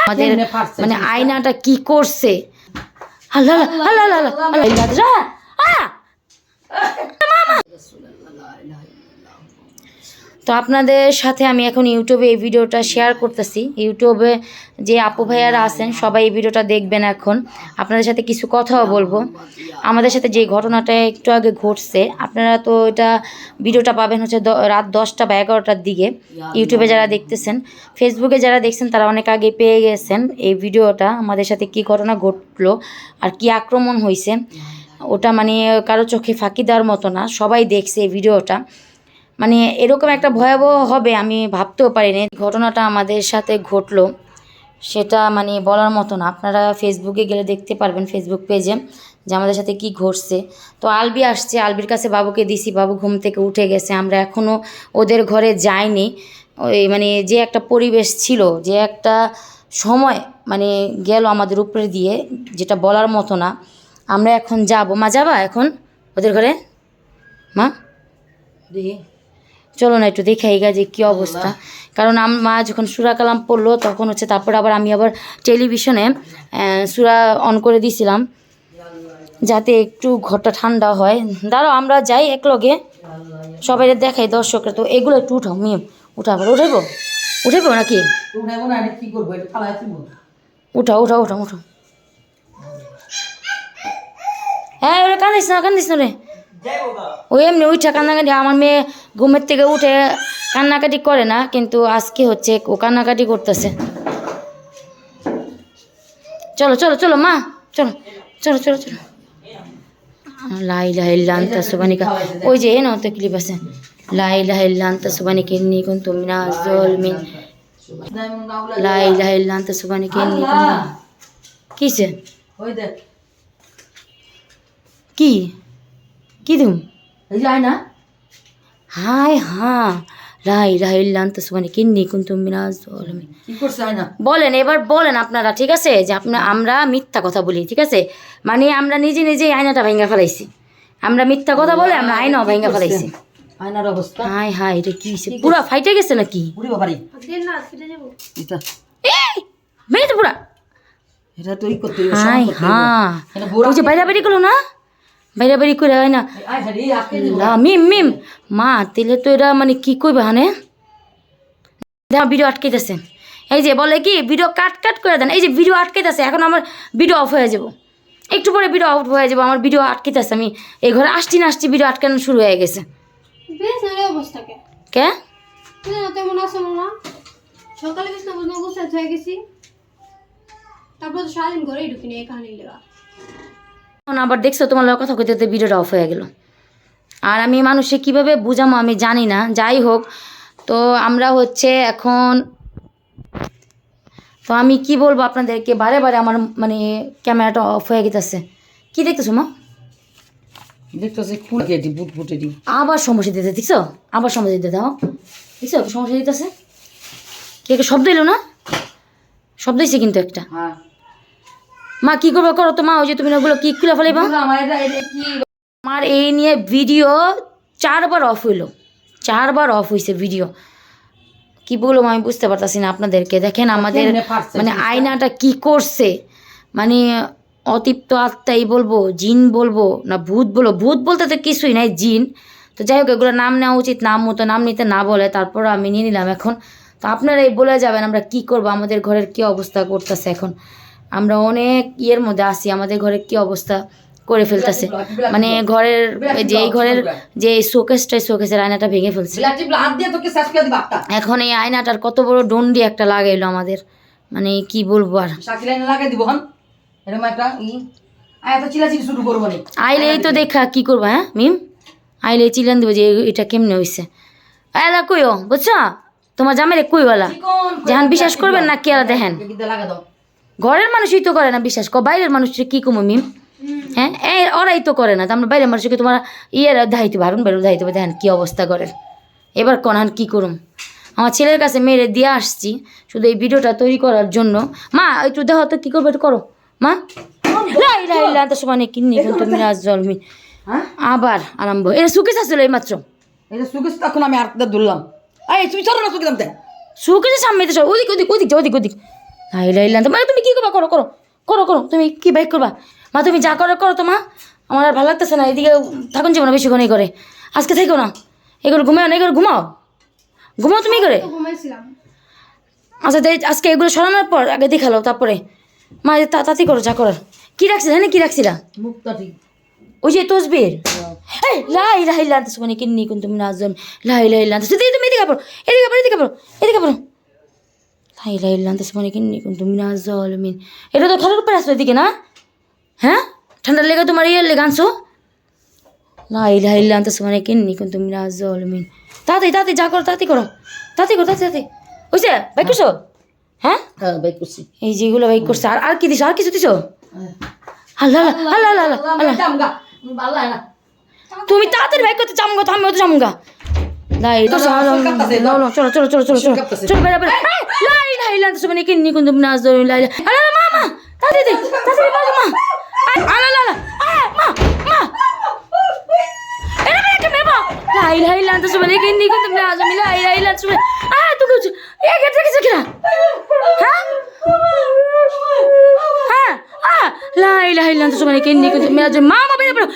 আমাদের মানে আয়নাটা কি করছে আল্লাহ আল্লাহ আল্লাহ আল্লাহ আল্লাহ! তো আপনাদের সাথে আমি এখন ইউটিউবে এই ভিডিওটা শেয়ার করতেছি। ইউটিউবে যে আপু ভাইয়ারা আছেন, সবাই এই ভিডিওটা দেখবেন এখন। আপনাদের সাথে কিছু কথাও বলব। আমাদের সাথে যে ঘটনাটা একটু আগে ঘটছে, আপনারা তো এটা ভিডিওটা পাবেন হচ্ছে রাত দশটা বা এগারোটার দিকে। ইউটিউবে যারা দেখতেছেন ফেসবুকে যারা দেখছেন, তারা অনেক আগে পেয়ে গেছেন এই ভিডিওটা, আমাদের সাথে কি ঘটনা ঘটলো আর কি আক্রমণ হয়েছে ওটা মানে কারও চোখে ফাঁকি দেওয়ার মতো না, সবাই দেখছে এই ভিডিওটা। মানে এরকম একটা ভয়াবহ হবে আমি ভাবতেও পারিনি। ঘটনাটা আমাদের সাথে ঘটলো। সেটা মানে বলার মতো না। আপনারা ফেসবুকে গেলে দেখতে পারবেন ফেসবুক পেজে যে আমাদের সাথে কি ঘটছে। তো আলবি আসছে। আলবির কাছে বাবুকে দিছি। বাবু ঘুম থেকে উঠে গেছে। আমরা এখনও ওদের ঘরে যাইনি। ওই মানে যে একটা পরিবেশ ছিল, যে একটা সময় মানে গেল আমাদের উপরে দিয়ে, যেটা বলার মতো না। আমরা এখন যাব। মা যাবা এখন? ওদের ঘরে? মা? দেখি। চলো না একটু দেখে এই যে কী অবস্থা। কারণ মা যখন সুরা কালাম পড়ল তখন হচ্ছে তারপর আবার আমি আবার টেলিভিশনে সুরা অন করে দিছিলাম। যাতে একটু ঘরটা ঠান্ডা হয়। দাঁড়াও আমরা যাই একলগে। সবাই দেখাই দর্শকরা। তো এগুলো একটু উঠাও মিম। উঠাবো উঠাইবো? উঠাইবো নাকি? উঠাবো না এটা কি করব? এটা ফালাই দিব উঠাও উঠাও উঠাও উঠাও। হ্যাঁ ওরা কান্দিস না কান্দিস না রে। ওই এমনি উঠা কান্নাকাটি আমার মেয়ে ঘুমের থেকে উঠে কান্নাকাটি করে না কিন্তু আজকে হচ্ছে ও কান্নাকাটি করতেছে। চলো চলো চলো মা চলো চলো চলো চলো। সুবানিকা ওই যে তো ক্লিপ আছে। সুবানিকা ইন্নি মিনাজ জালিমিন সুবানিকা ইন্নি ওই দেখ। কি? কি দিম এই যায় না হাই হ্যাঁ লাই লাহিল্লা আন্তা সুবানিকা ইন্নি কুনতু মিনাজ জালিমিন কি করছে হয় না বলেন এবার বলেন আপনারা ঠিক আছে? যে আপনার আমরা মিথ্যা কথা বলি ঠিক আছে? মানে আমরা নিজে নিজেই আয়নাটা ভেঙে ফেলাইছি। আমরা মিথ্যা কথা বলে আমরা আয়নাও ভেঙে ফেলাইছি। আয়নার অবস্থা? হাই হাই এটা কি হইছে? পুরা ফাইটে গেছে নাকি? বুড়ি বাবারি এটা। এই মেয়ে তো পুরা। এটা তো ই করতে হ্যাঁ বুড়া ওই যে বাইরা বাড়ি করল না? বাইরা বাড়ি করে হয় না? মিম মিম। মা তেলে তো এরা মানে কি কইবে হানে? দেখা ভিডিও আটকেতেছে এই যে বলে কি ভিডিও কাট কাট করে দেন। এই যে ভিডিও আটকেতেছে এখন আমার ভিডিও অফ হয়ে যাব। একটু পরে ভিডিও অফ হয়ে যাব আমার ভিডিও আটকেতেছে আমি এই ঘরে আসছি না আসছি ভিডিও আটকানো শুরু হয়ে গেছে। কে? সকালে হয়ে গেছি। তারপর সারাদিন ঘরেই ঢুকিনি কাহিনী লেগা। এখন আবার দেখছ তোমার লোক কথা কইতে ভিডিওটা অফ হয়ে গেল। আর আমি মানুষে কীভাবে বুঝামো আমি জানি না যাই হোক। তো আমরা হচ্ছে এখন তো আমি কি বলব আপনাদেরকে? বারে বারে আমার মানে ক্যামেরাটা অফ হয়ে গেতেছে কি দেখতেছো মা? দেখতেছি বুট বুটেটি আবার সমস্যা দিতে দেখছ? আবার সমস্যা দিতে দাও দেখছ? সমস্যা দিতেছে? কে কে শব্দ এলো না? শব্দ হয়েছে কিন্তু একটা। হ্যাঁ। মা কি করব করো তো মা? ওই যে তুমি ওগুলো কি খুলে ফেলাইবা? আমার এই নিয়ে ভিডিও চারবার অফ হইল। চারবার অফ হয়েছে ভিডিও কি বলব আমি বুঝতে পারতাছি না আপনাদেরকে। দেখেন আমাদের মানে আয়নাটা কি করছে? মানে অতিপ্ত আত্মাই বলব জিন বলব না ভূত বলব। ভূত বলতে তো কিছুই নাই জিন। তো যাই হোক এগুলো নাম নেওয়া উচিত নাম মতো নাম নিতে না বলে তারপর আমি নিয়ে নিলাম এখন। তো আপনারাই বলে যাবেন আমরা কি করব আমাদের ঘরের কি অবস্থা করতেছে এখন। আমরা অনেক ইয়ের মধ্যে আছি আমাদের ঘরের কি অবস্থা করে ফেলতেছে। মানে ঘরের যে এই ঘরের যে শোকেসটা শোকেসের আয়নাটা ভেঙে ফেলছে। এখন এই আয়নাটার কত বড় ডন্ডি একটা লাগাইলো আমাদের। মানে কি বলব আর। সাকি লাইনে লাগাই দিব হন। এরকম একটা ই। আয় তো দেখা কি করব হ্যাঁ মিম? আইলে চিলান দেবো যে এটা কেমনে হয়েছে আয়লা কইও বুঝছ? তোমার জামাইরে কইওয়ালা যেহান বিশ্বাস করবেন না কি আর দেখেন? লাগা দাও। ঘরের মানুষই তো করে না বিশ্বাস কর। বাইরের মানুষের কি কমো মিম? হ্যাঁ? এই ওরাই তো করে না। তো আমরা বাইরের মানুষকে তোমার ইয়ের দায়িত্ব ভারুন বেরো দায়িত্ব দেখেন কি অবস্থা করে এবার কনান কি করুম? আমার ছেলের কাছে মেরে দিয়ে আসছি শুধু এই ভিডিওটা তৈরি করার জন্য। মা একটু দেখো তো কী করবে একটু করো। মা? লাই লাই লাই তো সমানে কিন্নি কিন্তু মিরাজ জলমি হ্যাঁ? আবার আরম্ভ। এটা সুকেশ আসছিল এই মাত্র। যে সুকেশ তখন আমি আর ধরলাম। এই তুমি চলো না সুকে দাম সামনে তো ওদিক ওদিক ওদিক ওদিক ওদিক। লাই লাই লাই মা তুমি কি করবা? করো করো করো করো। তুমি কি বাইক করবা? মা তুমি যা করো করো তো মা। আমার আর ভালো লাগতেছে না। এদিকে থাকুন যাব না বেশিক্ষণ এই করে আজকে থেকো না। এগুলো ঘুমাও না এগুলো ঘুমাও। ঘুমাও তুমি করে আচ্ছা আজকে এগুলো সরানোর পর আগে দেখাল তারপরে। মা তা- তাড়াতাড়ি করো যা করার কি রাখছিল? হ্যাঁ কি রাখছিলা। ওই যে তসবির। এই লাই লাই লানতে মানে কিন্নি কোন তুমি নাজন লাই লাই লানতে তুই তুমি এদিকে পড়ো এদিকে পড়ো এদিকে পড়ো এদিকে পড়ো। লাই লাই লানতে মানে কিন্নি কোন তুমি নাজল মিন এটা তো খাটের উপরে আসলো এদিকে না? হ্যাঁ? ঠান্ডা লেগে তোমার ইয়ে লেগে আনছো? লাই লাই লানতে মানে কিন্নি কোন তুমি নাজল মিন তাড়াতাড়ি তাড়াতাড়ি যা করো তাড়াতাড়ি করো। তাড়াতাড়ি করো তাড়াতাড়ি তাড়াতাড়ি। বুঝছে বাইক করছ? হ্যাঁ? হ্যাঁ বাইক করছি। এই যেগুলো বাইক করছে আর আর কি দিছো? আর কিছু দিছো? আল্লাহ আল্লাহ আল্লাহ আল্লাহ না তুমি তাড়াতাড়ি বাইক করতে চামগা তো আমিও তো চামগা না, না, শরীর কাঁপতাছে, চলো চলো চলো চলো চলো। চলো বেড়া বেড়া। লাই লাই লাই তো মানে কিন্নি কোন তুমি নাচ ধরে লাই আলা আলা মা মা তাড়াতাড়ি তাড়াতাড়ি বলো মা। আলা আলা আলা মা মা। এরা বেড়া কে মেবা লাই লাই লাই তো মানে কিন্নি কোন তুমি নাচ আমি লাই লাই লাই তো আ তুই কিছু এ গেছে কিছু কিনা? হ্যাঁ? হ্যাঁ? আ লাই লাই লাই তো মানে কিন্নি কোন তুমি নাচ মা মা বেড়া বেড়া।